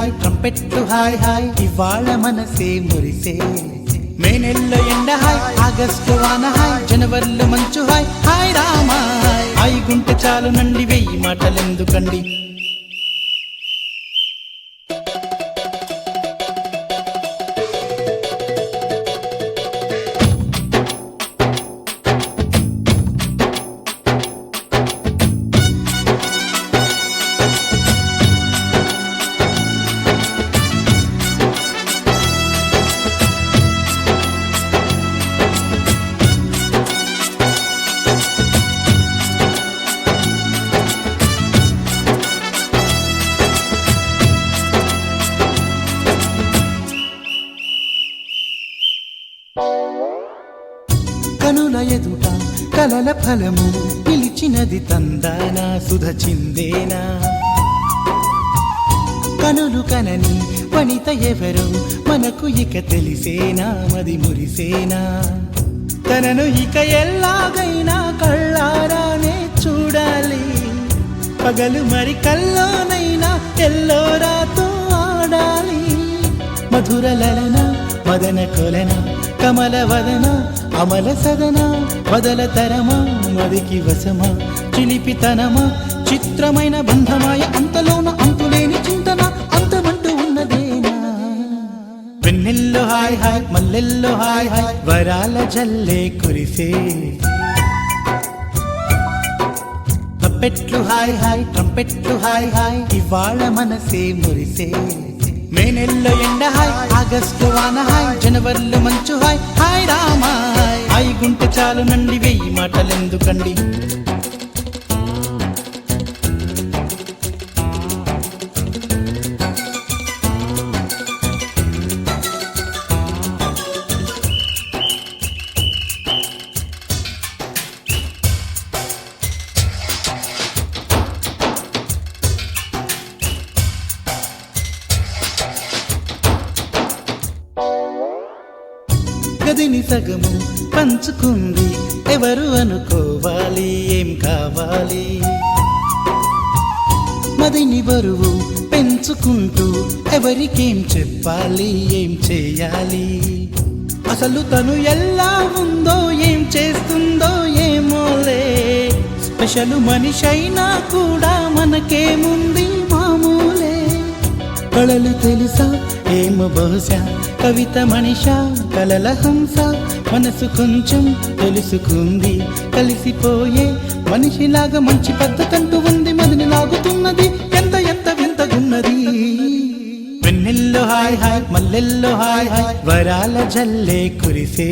Hi ట్రంపెట్టు hi హాయ్. ఇవాళ మనసే మురిసే. మే నెల్లో ఎండ హాయ్ ఆగస్టు వాన హాయ్ జనవరిలో మంచు హాయ్. హాయ్ రామా హాయ్. హాయ్ గుంటె చాలు నండి వెయ్యి మాటలెందుకండి? కనుల ఎదుట కలల ఫలము పిలిచినది తందానా సుధ చిందేనా. కనులు కనని వనిత ఎవరు మనకు ఇక తెలిసేనా మది మురిసేనా. తనను ఇక ఎల్లాగైనా కళ్ళారానే చూడాలి. పగలు మరి కల్లోనైనా ఎల్లోరాతో ఆడాలి. మధుర లలన మదన కొలన కమల వదన అమల సదన వదల తరమా మదికి వశమా చిలిపితనమా చిత్రమైన బంధమాయ అంతలోన అంతులేని చింతన అంతమంటూ ఉన్నదేనా? వెన్నెల్లో హాయ్ హాయ్ మల్లెల్లో హాయ్ హాయ్ వరాల జల్లే కురిసే. పెట్లు హాయ్ హాయ్ ట్రంపెట్లు హాయ్ హాయ్ ఇవాళ మనసే మురిసే. నెల్లో ఎండ హాయ్ ఆగస్టు వాన హాయ్ జనవరిలో మంచు హాయ్. హాయ్ రామా హాయ్ హాయ్ గుంటె చాలు నండి వెయ్యి మాటలెందుకండి? గదిని సగము పంచుకుంది. ఎవరు అనుకోవాలి? ఏం కావాలి? మదిని బరువు పెంచుకుంటూ ఎవరికేం చెప్పాలి? ఏం చేయాలి? అసలు తను ఎలా ఉందో ఏం చేస్తుందో ఏమోలే. స్పెషల్ మనిషైనా కూడా మనకేముంది మామూలే. కళలు తెలుసా? ఏమో బహుశా కవిత మనిష కలల హంస మనసు కొంచెం తెలుసుకుంది. కలిసిపోయే మనిషిలాగా మంచి పద్ధతంటూ ఉంది. మదిని లాగుతున్నది. ఎంత ఎంత వింతగున్నది వెన్నెల్లో హాయ్ హాయ్ మల్లెల్లో హాయ్ హాయ్ వరాల జల్లే కురిసే